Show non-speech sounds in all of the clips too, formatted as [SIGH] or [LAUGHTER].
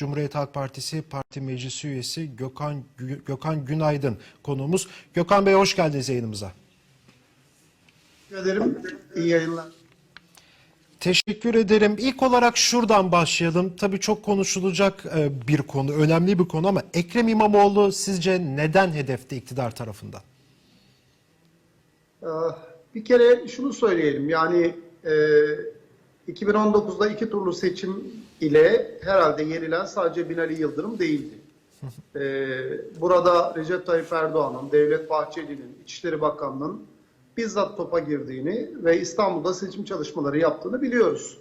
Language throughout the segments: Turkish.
Cumhuriyet Halk Partisi Parti Meclisi Üyesi Gökhan, Gökhan Günaydın konuğumuz. Gökhan Bey hoş geldiniz yayınımıza. Teşekkür ederim. İyi yayınlar. Teşekkür ederim. İlk olarak şuradan başlayalım. Tabii çok konuşulacak e, bir konu, önemli bir konu ama Ekrem İmamoğlu sizce neden hedefte iktidar tarafından? Ee, Bir kere şunu söyleyelim. Yani e, 2019'da iki turlu seçim ile herhalde yenilen sadece Binali Yıldırım değildi. [LAUGHS] Ee, Burada Recep Tayyip Erdoğan'ın, Devlet Bahçeli'nin, İçişleri Bakanlığı'nın bizzat topa girdiğini ve İstanbul'da seçim çalışmaları yaptığını biliyoruz.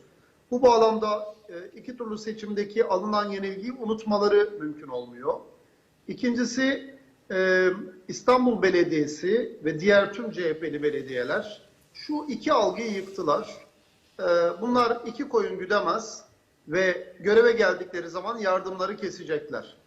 Bu bağlamda e, iki turlu seçimdeki alınan yenilgiyi unutmaları mümkün olmuyor. İkincisi e, İstanbul Belediyesi ve diğer tüm CHP'li belediyeler şu iki algıyı yıktılar. E, bunlar iki koyun güdemez ve göreve geldikleri zaman yardımları kesecekler.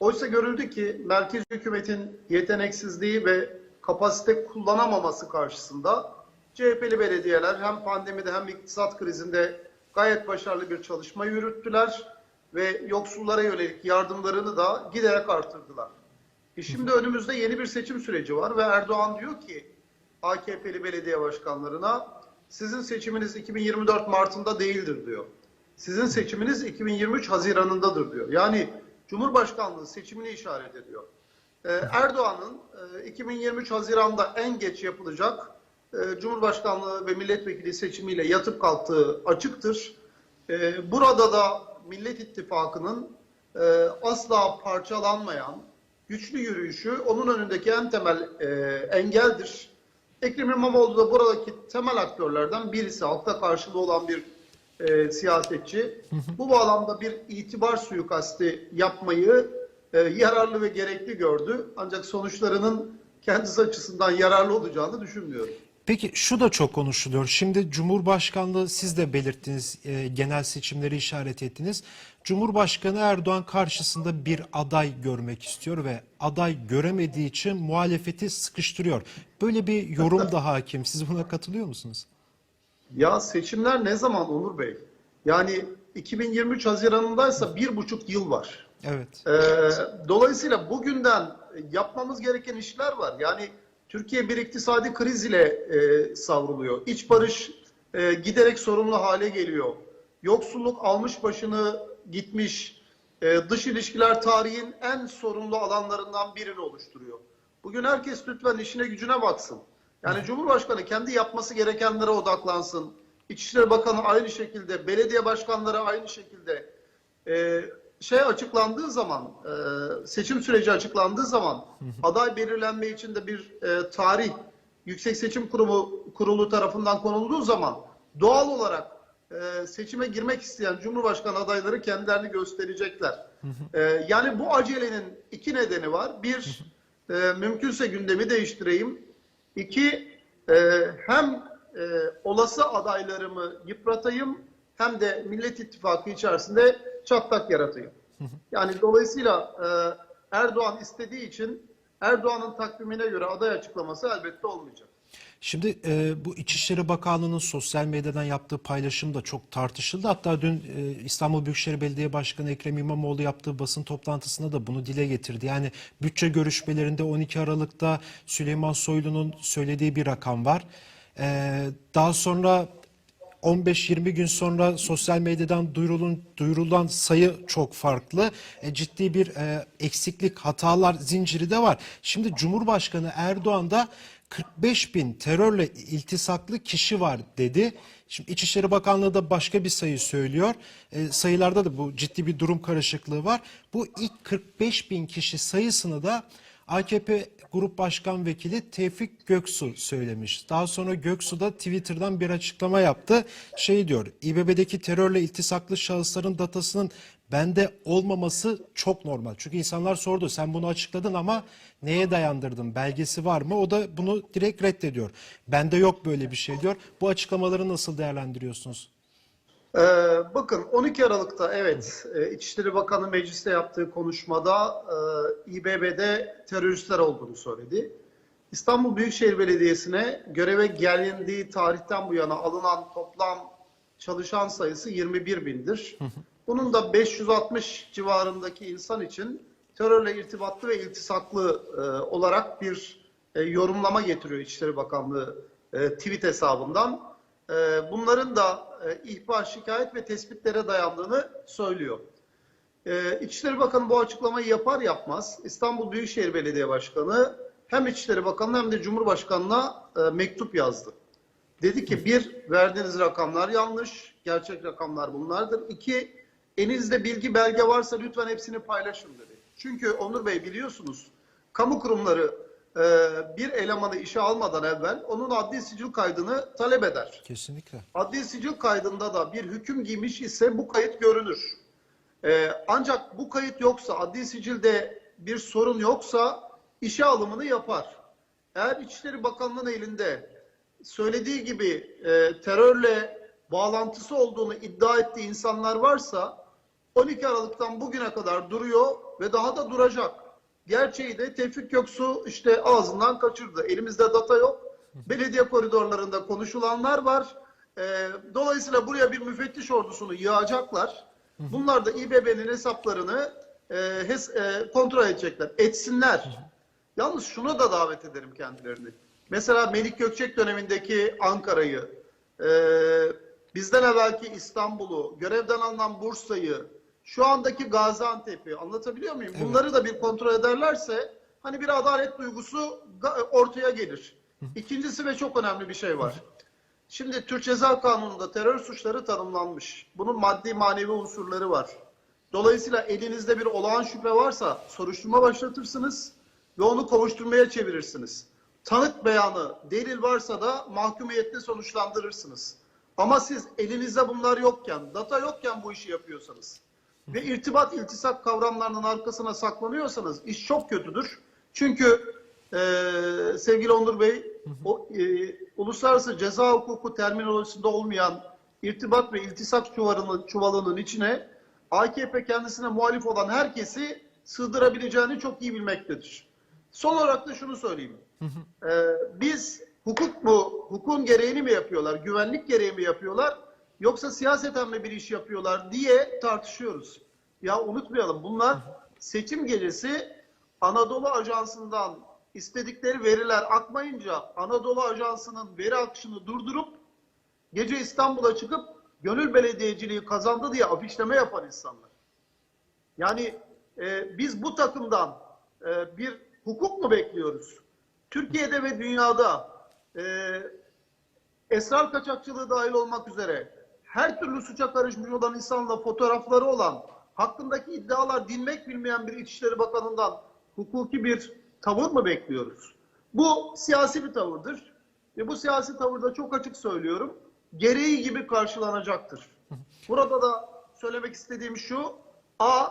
Oysa görüldü ki merkez hükümetin yeteneksizliği ve kapasite kullanamaması karşısında CHP'li belediyeler hem pandemide hem iktisat krizinde gayet başarılı bir çalışma yürüttüler ve yoksullara yönelik yardımlarını da giderek artırdılar. E şimdi önümüzde yeni bir seçim süreci var ve Erdoğan diyor ki AKP'li belediye başkanlarına sizin seçiminiz 2024 Mart'ında değildir diyor. Sizin seçiminiz 2023 Haziran'ındadır diyor. Yani Cumhurbaşkanlığı seçimini işaret ediyor. Ee, Erdoğan'ın e, 2023 Haziran'da en geç yapılacak e, Cumhurbaşkanlığı ve milletvekili seçimiyle yatıp kalktığı açıktır. E, Burada da Millet İttifakı'nın e, asla parçalanmayan güçlü yürüyüşü onun önündeki en temel e, engeldir. Ekrem İmamoğlu da buradaki temel aktörlerden birisi. Halkta karşılığı olan bir e, siyasetçi. Bu bağlamda bir itibar suikasti yapmayı e, yararlı ve gerekli gördü. Ancak sonuçlarının kendisi açısından yararlı olacağını düşünmüyorum. Peki şu da çok konuşuluyor. Şimdi Cumhurbaşkanlığı siz de belirttiniz, e, genel seçimleri işaret ettiniz. Cumhurbaşkanı Erdoğan karşısında bir aday görmek istiyor ve aday göremediği için muhalefeti sıkıştırıyor. Böyle bir yorum da hakim. Siz buna katılıyor musunuz? Ya seçimler ne zaman Onur Bey? Yani 2023 Haziran'ındaysa bir buçuk yıl var. Evet. Ee, dolayısıyla bugünden yapmamız gereken işler var. Yani Türkiye bir iktisadi kriz ile e, savruluyor. İç barış e, giderek sorunlu hale geliyor. Yoksulluk almış başını gitmiş. E, dış ilişkiler tarihin en sorunlu alanlarından birini oluşturuyor. Bugün herkes lütfen işine gücüne baksın. Yani Cumhurbaşkanı kendi yapması gerekenlere odaklansın. İçişleri Bakanı aynı şekilde, belediye başkanları aynı şekilde e, şey açıklandığı zaman, e, seçim süreci açıklandığı zaman aday belirlenme için de bir e, tarih Yüksek Seçim Kurumu Kurulu tarafından konulduğu zaman doğal olarak e, seçime girmek isteyen Cumhurbaşkanı adayları kendilerini gösterecekler. E, yani bu acelenin iki nedeni var. Bir, e, mümkünse gündemi değiştireyim. İki, e, hem e, olası adaylarımı yıpratayım hem de Millet İttifakı içerisinde çatlak yaratayım. Yani dolayısıyla e, Erdoğan istediği için Erdoğan'ın takvimine göre aday açıklaması elbette olmayacak. Şimdi e, bu İçişleri Bakanlığı'nın sosyal medyadan yaptığı paylaşım da çok tartışıldı. Hatta dün e, İstanbul Büyükşehir Belediye Başkanı Ekrem İmamoğlu yaptığı basın toplantısında da bunu dile getirdi. Yani bütçe görüşmelerinde 12 Aralık'ta Süleyman Soylu'nun söylediği bir rakam var. E, daha sonra 15-20 gün sonra sosyal medyadan duyurulun, duyurulan sayı çok farklı. E, ciddi bir e, eksiklik, hatalar zinciri de var. Şimdi Cumhurbaşkanı Erdoğan da 45 bin terörle iltisaklı kişi var dedi. Şimdi İçişleri Bakanlığı da başka bir sayı söylüyor. E, sayılarda da bu ciddi bir durum karışıklığı var. Bu ilk 45 bin kişi sayısını da AKP Grup Başkan Vekili Tevfik Göksu söylemiş. Daha sonra Göksu da Twitter'dan bir açıklama yaptı. Şey diyor, İBB'deki terörle iltisaklı şahısların datasının bende olmaması çok normal. Çünkü insanlar sordu sen bunu açıkladın ama neye dayandırdın? Belgesi var mı? O da bunu direkt reddediyor. Bende yok böyle bir şey diyor. Bu açıklamaları nasıl değerlendiriyorsunuz? Ee, bakın 12 Aralık'ta evet e, İçişleri Bakanı mecliste yaptığı konuşmada e, İBB'de teröristler olduğunu söyledi. İstanbul Büyükşehir Belediyesi'ne göreve gelindiği tarihten bu yana alınan toplam çalışan sayısı 21 bindir. Bunun da 560 civarındaki insan için terörle irtibatlı ve iltisaklı e, olarak bir e, yorumlama getiriyor İçişleri Bakanlığı e, tweet hesabından. E, bunların da e, ihbar, şikayet ve tespitlere dayandığını söylüyor. Ee, İçişleri Bakanı bu açıklamayı yapar yapmaz İstanbul Büyükşehir Belediye Başkanı hem İçişleri Bakanı hem de Cumhurbaşkanı'na e, mektup yazdı. Dedi ki bir, verdiğiniz rakamlar yanlış, gerçek rakamlar bunlardır. İki, elinizde bilgi belge varsa lütfen hepsini paylaşın dedi. Çünkü Onur Bey biliyorsunuz kamu kurumları e, bir elemanı işe almadan evvel onun adli sicil kaydını talep eder. Kesinlikle. Adli sicil kaydında da bir hüküm giymiş ise bu kayıt görünür. Ee, ancak bu kayıt yoksa, adli sicilde bir sorun yoksa işe alımını yapar. Eğer İçişleri Bakanlığı'nın elinde söylediği gibi e, terörle bağlantısı olduğunu iddia ettiği insanlar varsa 12 Aralık'tan bugüne kadar duruyor ve daha da duracak. Gerçeği de Tevfik Göksu işte ağzından kaçırdı. Elimizde data yok. Belediye koridorlarında konuşulanlar var. Ee, dolayısıyla buraya bir müfettiş ordusunu yığacaklar. Bunlar da İBB'nin hesaplarını e, hes, e, kontrol edecekler. Etsinler. Yalnız şuna da davet ederim kendilerini. Mesela Melik Gökçek dönemindeki Ankara'yı, e, bizden evvelki İstanbul'u, görevden alınan Bursa'yı, şu andaki Gaziantep'i anlatabiliyor muyum? Evet. Bunları da bir kontrol ederlerse hani bir adalet duygusu ga- ortaya gelir. İkincisi ve çok önemli bir şey var. Şimdi Türk Ceza Kanunu'nda terör suçları tanımlanmış. Bunun maddi manevi unsurları var. Dolayısıyla elinizde bir olağan şüphe varsa soruşturma başlatırsınız ve onu kovuşturmaya çevirirsiniz. Tanık beyanı, delil varsa da mahkumiyetle sonuçlandırırsınız. Ama siz elinizde bunlar yokken, data yokken bu işi yapıyorsanız ve irtibat iltisak kavramlarının arkasına saklanıyorsanız iş çok kötüdür. Çünkü eee, sevgili Onur Bey, o, eee, uluslararası ceza hukuku terminolojisinde olmayan irtibat ve iltisak çuvalının, çuvalının içine AKP kendisine muhalif olan herkesi sığdırabileceğini çok iyi bilmektedir. Son olarak da şunu söyleyeyim. Ee, biz hukuk mu, hukukun gereğini mi yapıyorlar, güvenlik gereği mi yapıyorlar, yoksa siyaseten mi bir iş yapıyorlar diye tartışıyoruz. Ya unutmayalım bunlar seçim gecesi Anadolu Ajansı'ndan istedikleri veriler akmayınca Anadolu Ajansı'nın veri akışını durdurup gece İstanbul'a çıkıp gönül belediyeciliği kazandı diye afişleme yapan insanlar. Yani e, biz bu takımdan e, bir hukuk mu bekliyoruz? Türkiye'de ve dünyada e, esrar kaçakçılığı dahil olmak üzere her türlü suça karışmış olan insanla fotoğrafları olan hakkındaki iddialar dinmek bilmeyen bir İçişleri Bakanı'ndan hukuki bir tavır mı bekliyoruz? Bu siyasi bir tavırdır. Ve bu siyasi tavırda çok açık söylüyorum. Gereği gibi karşılanacaktır. Burada da söylemek istediğim şu. A.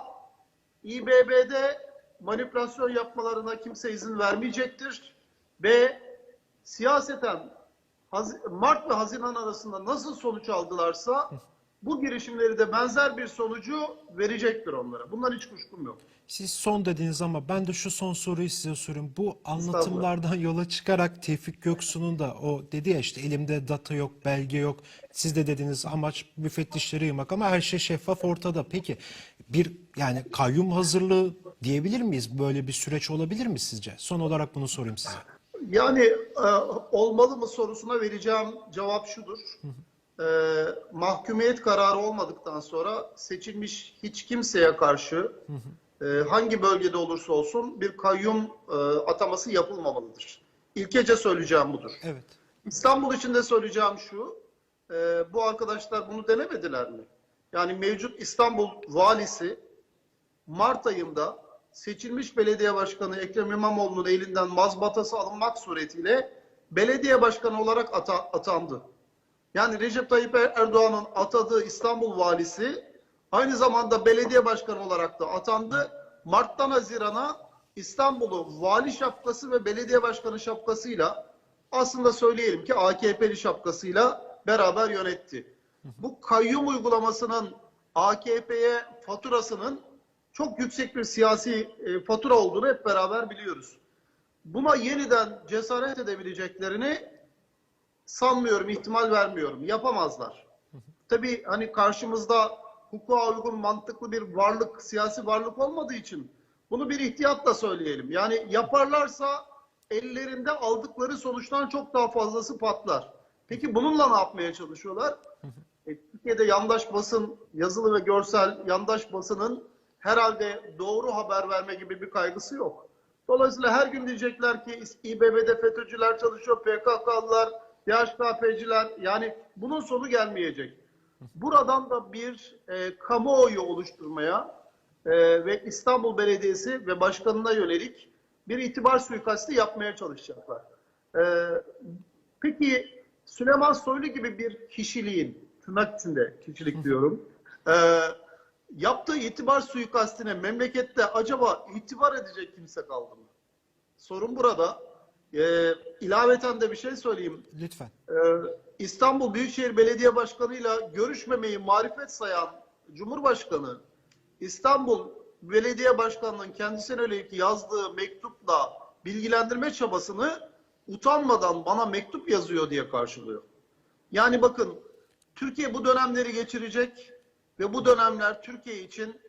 İBB'de manipülasyon yapmalarına kimse izin vermeyecektir. B. Siyaseten Mart ve Haziran arasında nasıl sonuç aldılarsa bu girişimleri de benzer bir sonucu verecektir onlara. Bundan hiç kuşkum yok. Siz son dediniz ama ben de şu son soruyu size sorayım. Bu anlatımlardan yola çıkarak Tevfik Göksu'nun da o dedi ya işte elimde data yok, belge yok. Siz de dediniz amaç müfettişleri yığmak ama her şey şeffaf ortada. Peki bir yani kayyum hazırlığı diyebilir miyiz? Böyle bir süreç olabilir mi sizce? Son olarak bunu sorayım size. Yani e, olmalı mı sorusuna vereceğim cevap şudur. E, mahkumiyet kararı olmadıktan sonra seçilmiş hiç kimseye karşı e, hangi bölgede olursa olsun bir kayyum e, ataması yapılmamalıdır. İlkece söyleyeceğim budur. Evet. İstanbul için de söyleyeceğim şu, e, bu arkadaşlar bunu denemediler mi? Yani mevcut İstanbul valisi Mart ayında seçilmiş belediye başkanı Ekrem İmamoğlu'nun elinden mazbatası alınmak suretiyle belediye başkanı olarak ata- atandı. Yani Recep Tayyip Erdoğan'ın atadığı İstanbul valisi aynı zamanda belediye başkanı olarak da atandı. Mart'tan Haziran'a İstanbul'u vali şapkası ve belediye başkanı şapkasıyla aslında söyleyelim ki AKP'li şapkasıyla beraber yönetti. Bu kayyum uygulamasının AKP'ye faturasının çok yüksek bir siyasi e, fatura olduğunu hep beraber biliyoruz. Buna yeniden cesaret edebileceklerini sanmıyorum, ihtimal vermiyorum. Yapamazlar. Tabii hani karşımızda hukuka uygun mantıklı bir varlık, siyasi varlık olmadığı için bunu bir ihtiyatla söyleyelim. Yani yaparlarsa ellerinde aldıkları sonuçtan çok daha fazlası patlar. Peki bununla ne yapmaya çalışıyorlar? E, Türkiye'de yandaş basın, yazılı ve görsel yandaş basının herhalde doğru haber verme gibi bir kaygısı yok. Dolayısıyla her gün diyecekler ki İBB'de FETÖ'cüler çalışıyor, PKK'lılar, DHKP'ciler yani bunun sonu gelmeyecek. Buradan da bir e, kamuoyu oluşturmaya e, ve İstanbul Belediyesi ve başkanına yönelik bir itibar suikasti yapmaya çalışacaklar. E, peki Süleyman Soylu gibi bir kişiliğin, tırnak içinde kişilik diyorum, e, yaptığı itibar suikastine memlekette acaba itibar edecek kimse kaldı mı? Sorun burada. E, ilaveten de bir şey söyleyeyim. Lütfen. Ee, İstanbul Büyükşehir Belediye Başkanı'yla görüşmemeyi marifet sayan Cumhurbaşkanı İstanbul Belediye Başkanı'nın kendisine yönelik yazdığı mektupla bilgilendirme çabasını utanmadan bana mektup yazıyor diye karşılıyor. Yani bakın Türkiye bu dönemleri geçirecek ve bu dönemler Türkiye için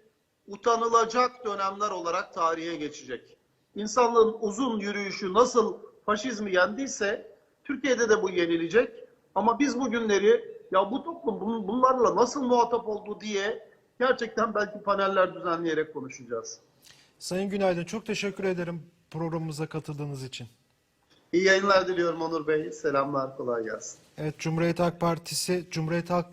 utanılacak dönemler olarak tarihe geçecek. İnsanlığın uzun yürüyüşü nasıl faşizmi yendiyse Türkiye'de de bu yenilecek. Ama biz bu günleri ya bu toplum bun- bunlarla nasıl muhatap oldu diye gerçekten belki paneller düzenleyerek konuşacağız. Sayın Günaydın çok teşekkür ederim programımıza katıldığınız için. İyi yayınlar diliyorum Onur Bey. Selamlar, kolay gelsin. Evet Cumhuriyet Halk Partisi, Cumhuriyet Halk